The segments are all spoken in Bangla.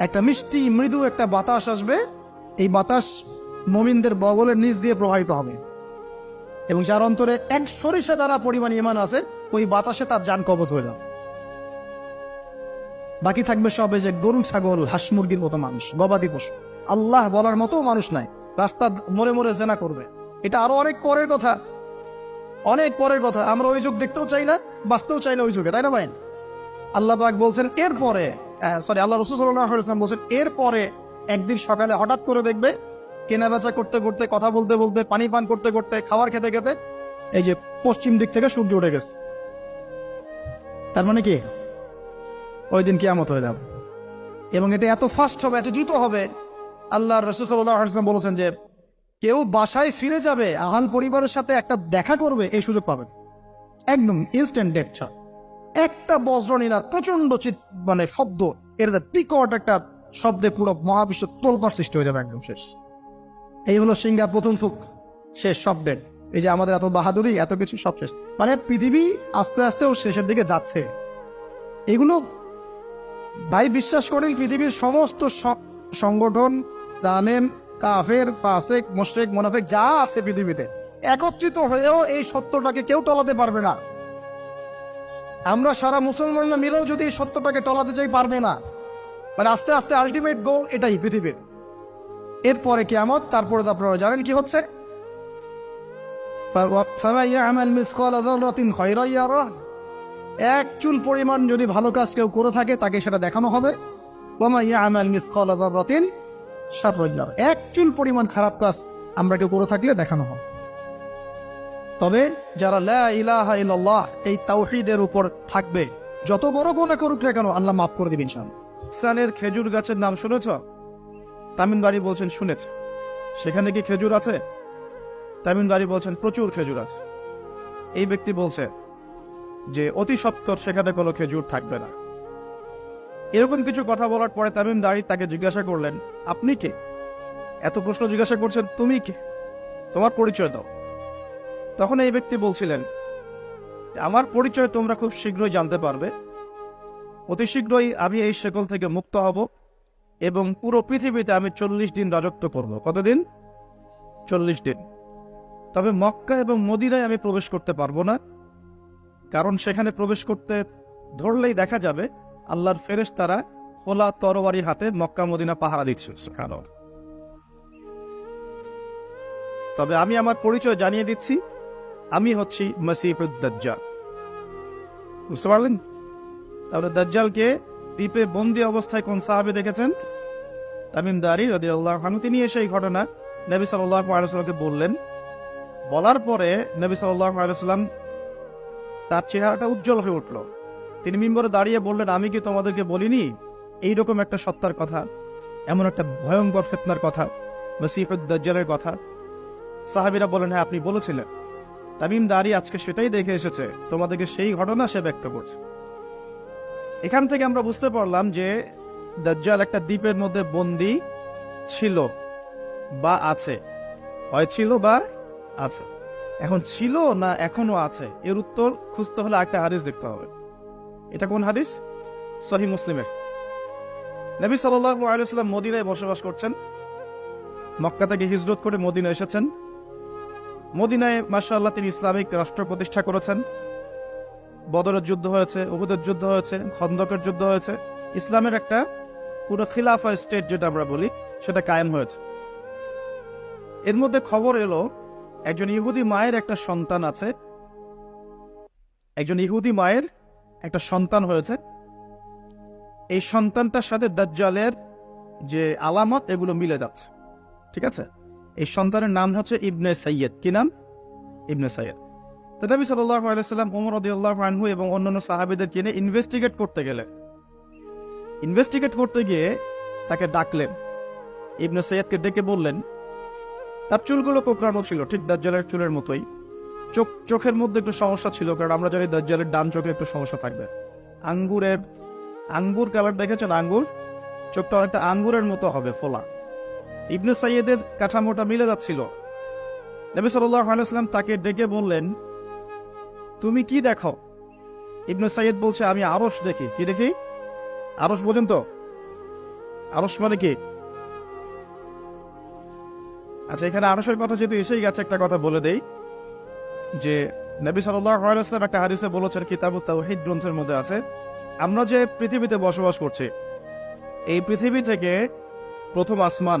একটা মিষ্টি, মৃদু একটা বাতাস আসবে। এই বাতাস মমিনদের বগলের নিচ দিয়ে প্রবাহিত হবে। এবং যার অন্তরে এক সরিষা দ্বারা পরিমাণ ইমান আছে, ওই বাতাসে তার যান কবজ হয়ে যাবে। বাকি থাকবে সব যে গরু, ছাগল, হাঁস মুরগির মতো মানুষ, গবাদি পশু। আল্লাহ বলার মতো মানুষ নাই। রাস্তা মরে মরে জেনা করবে। এটা আরও অনেক পরের কথা। অনেক পরের কথা। আমরা ওই যুগ দেখতেও চাই না, বাঁচতেও চাই না ওই যুগে। তাই না ভাই? আল্লাহ পাক বলছেন, এরপরে সরি আল্লাহ রসুল সাল্লাম বলছেন, এরপরে একদিন সকালে হঠাৎ করে দেখবে কেনা বেচা করতে করতে, কথা বলতে বলতে, পানি পান করতে করতে, খাবার খেতে খেতে এই যে পশ্চিম দিক থেকে সূর্য উঠে গেছে। তার মানে কি? ওই দিন কিয়ামত হয়ে যাবে। এবং এটা এত ফাস্ট হবে, এত দ্রুত হবে। আল্লাহ রসুল সাল্লাম বলেছেন যে, কেউ বাসায় ফিরে যাবে, আহাল পরিবারের সাথে একটা দেখা করবে, এই সুযোগ পাবে। একদম ইনস্ট্যান্ট ডেট ছাড়। একটা বজ্রনীরা প্রচণ্ড চিৎ মানে শব্দ। এর পিকট একটা শব্দে পুরো মহাবিশ্ব তোলপার সৃষ্টি হয়ে যাবে একদম শেষ। এই হলো সিঙ্গার প্রথম ফুক শেষ ডেট এই যে আমাদের এত বাহাদুরি, এত কিছু, সব শেষ। মানে পৃথিবী আস্তে আস্তে ও শেষের দিকে যাচ্ছে। এগুলো ভাই বিশ্বাস করেন, পৃথিবীর সমস্ত সংগঠন, জানেন, কাফের, ফাসেক, মোশরেক, মোনাফেক, যা আছে পৃথিবীতে, একত্রিত হয়েও এই সত্যটাকে কেউ টলাতে পারবে না। আমরা সারা মুসলমানরা মিলেও যদি সত্যটাকে টলাতে চাই, পারবে না। মানে আস্তে আস্তে আলটিমেট গোল এটাই পৃথিবীর। এরপরে কেয়ামত, তারপরে তো আপনারা জানেন কি হচ্ছে। এক চুল পরিমাণ যদি ভালো কাজ কেউ করে থাকে, তাকে সেটা দেখানো হবে। এক চুল পরিমাণ খারাপ কাজ আমরা কেউ করে থাকলে দেখানো হবে। তবে যারা ইলাহা এই তাওহীদের উপর থাকবে, যত বড় গুনাহ করুক না কেন, আল্লাহ মাফ করে দিবেন ইনশাআল্লাহ। ইসরায়েলের খেজুর গাছের নাম শুনেছ? তামিনবাড়ি বলছেন, শুনেছ। সেখানে কি খেজুর আছে? তামিনবাড়ি বলছেন, প্রচুর খেজুর আছে। এই ব্যক্তি বলছে যে, অতি সত্তর সেখানে কোনো খেজুর থাকবে না। এরকম কিছু কথা বলার পরে তামিম দাঁড়ি তাকে জিজ্ঞাসা করলেন, আপনি কে? এত প্রশ্ন জিজ্ঞাসা করছেন, তুমি কে? তোমার পরিচয় দাও। তখন এই ব্যক্তি বলছিলেন, আমার পরিচয় তোমরা খুব শীঘ্রই জানতে পারবে। অতি শীঘ্রই আমি এই শেকল থেকে মুক্ত হব এবং পুরো পৃথিবীতে আমি চল্লিশ দিন রাজত্ব করব। কতদিন? চল্লিশ দিন। তবে মক্কা এবং মদিনায় আমি প্রবেশ করতে পারব না, কারণ সেখানে প্রবেশ করতে ধরলেই দেখা যাবে আল্লাহর ফেরেশ তারা খোলা তরবারি হাতে মক্কা মদিনা পাহারা দিচ্ছে। কারণ তবে আমি আমার পরিচয় জানিয়ে দিচ্ছি আমি হচ্ছি মসিফুদ্দাজ্জাল বুঝতে পারলেন? তাহলে দাজ্জালকে দ্বীপে বন্দি অবস্থায় কোন সাহাবি দেখেছেন? তামিম দারি রদি আল্লাহ তিনি এসে এই ঘটনা নবী সাল্লাহ আলসালামকে বললেন। বলার পরে নবী সাল্লাহ আলসালাম তার চেহারাটা উজ্জ্বল হয়ে উঠল। তিনি মিম্বরে দাঁড়িয়ে বললেন আমি কি তোমাদেরকে বলিনি? এইরকম একটা সত্তার কথা এমন একটা ভয়ঙ্কর ফেতনার কথা মসিফুদ্দাজ্জালের কথা। সাহাবিরা বলেন হ্যাঁ আপনি বলেছিলেন। তামিম দাঁড়ি আজকে সেটাই দেখে এসেছে, তোমাদেরকে সেই ঘটনা সে ব্যক্ত করছে। এখান থেকে আমরা বুঝতে পারলাম যে দাজ্জাল একটা দ্বীপের মধ্যে বন্দি ছিল বা আছে। হয় ছিল বা আছে। এখন ছিল না এখনও আছে? এর উত্তর খুঁজতে হলে একটা হাদিস দেখতে হবে। এটা কোন হাদিস? সহি মুসলিমের। নবী সাল্লাম মদিনায় বসবাস করছেন। মক্কা থেকে হিজরত করে মদিনা এসেছেন। মদিনায় মাশাআল্লাহ তিনি ইসলামিক রাষ্ট্র প্রতিষ্ঠা করেছেন। বদরের যুদ্ধ হয়েছে, উহুদের যুদ্ধ হয়েছে, খন্দকের যুদ্ধ হয়েছে। ইসলামের একটা পুরো খিলাফা স্টেট যেটা আমরা বলি, সেটা কায়েম হয়েছে। এর মধ্যে খবর এলো, একজন ইহুদি মায়ের একটা সন্তান আছে। একজন ইহুদি মায়ের একটা সন্তান হয়েছে। এই সন্তানটার সাথে দাজ্জালের যে আলামত, এগুলো মিলে যাচ্ছে। ঠিক আছে? এই সন্তানের নাম হচ্ছে ইবনে সৈয়দ কি নাম? ইবনে সৈয়দ তো নবী সাল্লাল্লাহু আলাইহি সাল্লাম ওমর রাদিয়াল্লাহু আনহু এবং অন্যান্য সাহাবীদের কিনে ইনভেস্টিগেট করতে গেলেন। ইনভেস্টিগেট করতে গিয়ে তাকে ডাকলেন। ইবনে সৈয়দকে ডেকে বললেন, তার চুলগুলো কোকড়ানো ছিল, ঠিক দাজ্জালের চুলের মতোই। চোখ, চোখের মধ্যে একটু সমস্যা ছিল, কারণ আমরা জানি দাজ্জালের ডান চোখে একটু সমস্যা থাকবে। আঙ্গুরের, আঙ্গুর কালার দেখেছেন আঙ্গুর? চোখটা অনেকটা আঙ্গুরের মতো হবে, ফোলা। ইবনে সাইয়েদের কাঠামোটা মিলে যাচ্ছিল। নবী আলাইহি তাকে ডেকে বললেন, তুমি কি দেখো? ইবনে সাইয়েদ বলছে, আমি আরশ দেখি। কি দেখি? আরশ বোঝেন তো। আরস মানে কি? আচ্ছা এখানে আরসের কথা যেহেতু এসেই গেছে, একটা কথা বলে দেই, যে নবী সাল্লাম একটা হারিসে বলেছেন কিতাব তাওহিদ গ্রন্থের মধ্যে আছে, আমরা যে পৃথিবীতে বসবাস করছি, এই পৃথিবী থেকে প্রথম আসমান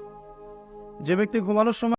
যে ব্যক্তি ঘুমানোর সময়